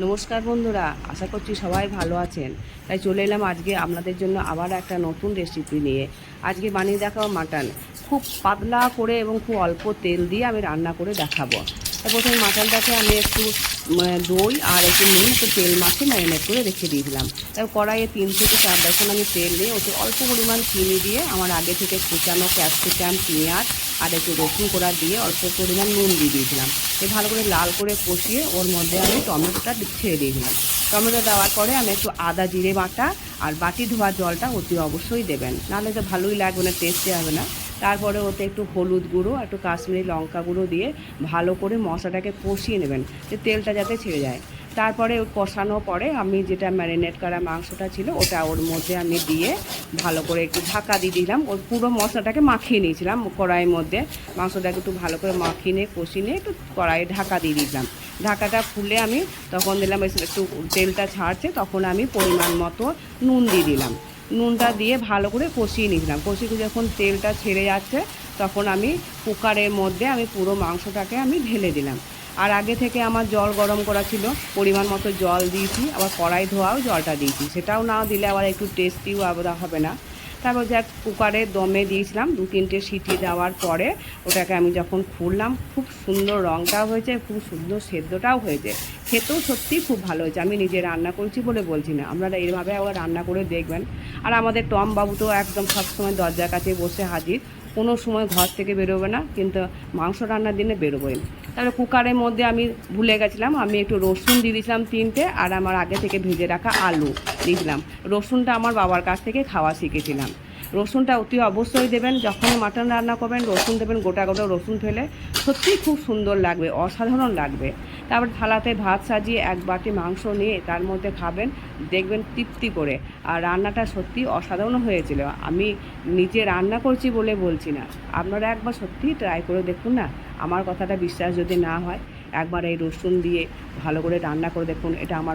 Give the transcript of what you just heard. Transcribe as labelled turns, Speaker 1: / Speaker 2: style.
Speaker 1: নমস্কার বন্ধুরা, আশা করছি সবাই ভালো আছেন। তাই চলে এলাম আজকে আপনাদের জন্য আবার একটা নতুন রেসিপি নিয়ে। আজকে বানিয়ে দেখাবো মাটন খুব পাতলা করে এবং খুব অল্প তেল দিয়ে আমি রান্না করে দেখাবো। প্রথমে মাটনটাকে আমি একটু দই আর একটু নুন, একটু তেল মাখে ম্যারিনেট করে রেখে দিয়েছিলাম তারপর কড়াইয়ে তিন থেকে চার বেসন আমি তেল দিয়ে ওতে অল্প পরিমাণ চিনি দিয়ে আমার আগে থেকে কুচানো ক্যাপসিকাম, পেঁয়াজ আর একটু রসুন কোড়া দিয়ে অল্প পরিমাণ নুন দিয়ে দিয়েছিলাম এ ভালো করে লাল করে কষিয়ে ওর মধ্যে আমি টমেটোটা ছেড়ে দিয়েছিলাম টমেটো দেওয়ার পরে আমি একটু আদা জিরে বাটা আর বাটি ধোয়া জলটা অতি অবশ্যই দেবেন। নাহলে তো ভালোই লাগবে না টেস্টে হবে না। তারপরে ওতে একটু হলুদ গুঁড়ো একটু কাশ্মীরি লঙ্কা গুঁড়ো দিয়ে ভালো করে মশলাটাকে কষিয়ে নেবেন, যে তেলটা যাতে ছেড়ে যায়। তারপরে ওই কষানোর পরে আমি যেটা ম্যারিনেট করা মাংসটা ছিল, ওটা ওর মধ্যে আমি দিয়ে ভালো করে একটু ঢাকা দিয়ে দিলাম। ওর পুরো মশলাটাকে মাখিয়ে নিয়েছিলাম, কড়াইয়ের মধ্যে। মাংসটাকে একটু ভালো করে মাখিয়ে নিয়ে, কষিয়ে নিয়ে একটু কড়াইয়ে ঢাকা দিয়ে দিলাম। ঢাকাটা খুলে আমি তখন দিলাম একটু তেলটা ছাড়ছে, তখন আমি পরিমাণ মতো নুন দিয়ে দিলাম। নুনটা দিয়ে ভালো করে কষিয়ে নিয়েছিলাম। কষিয়ে যখন তেলটা ছেড়ে যাচ্ছে, তখন আমি কুকারের মধ্যে আমি পুরো মাংসটাকে আমি ঢেলে দিলাম। আর আগে থেকে আমার জল গরম করা ছিল, পরিমাণ মতো জল দিয়েছি, আবার কড়াই ধোয়াও জলটা দিয়েছি। সেটাও না দিলে আবার একটু টেস্টিও আবার হবে না। তারপর যাক কুকারে দমে দিয়েছিলাম, দু তিনটে সিটি দেওয়ার পরে ওটাকে আমি যখন খুললাম, খুব সুন্দর রঙটাও হয়েছে, খুব সুন্দর সেদ্ধটাও হয়েছে। খেতেও সত্যিই খুব ভালো হয়েছে, আমি নিজে রান্না করেছি বলে বলছি না, আপনারা এইভাবে আবার রান্না করে দেখবেন। আর আমাদের টম বাবু তো একদম সবসময় দরজার কাছে বসে হাজির, কোনো সময় ঘর থেকে বেরোবে না, কিন্তু মাংস রান্নার দিনে বেরোবোই তারপরে কুকারের মধ্যে আমি ভুলে গেছিলাম, আমি একটু রসুন দিয়ে দিয়েছিলাম তিনটে, আর আমার আগে থেকে ভেজে রাখা আলু দিয়েছিলাম রসুনটা আমার বাবার কাছ থেকে খাওয়া শিখেছিলাম। রসুনটা অতি অবশ্যই দেবেন। যখন মাটন রান্না করবেন, রসুন দেবেন, গোটা গোটা রসুন ফেলে। সত্যিই খুব সুন্দর লাগবে, অসাধারণ লাগবে। তারপর থালাতে ভাত সাজিয়ে এক বাটি মাংস নিয়ে তার মধ্যে খাবেন, দেখবেন তৃপ্তি করে। আর রান্নাটা সত্যি অসাধারণ হয়েছিল। আমি নিজে রান্না করছি বলে বলছি না। আপনারা একবার সত্যিই ট্রাই করে দেখুন না। আমার কথাটা বিশ্বাস যদি না হয়, একবার এই রসুন দিয়ে ভালো করে রান্না করে দেখুন। এটা আমার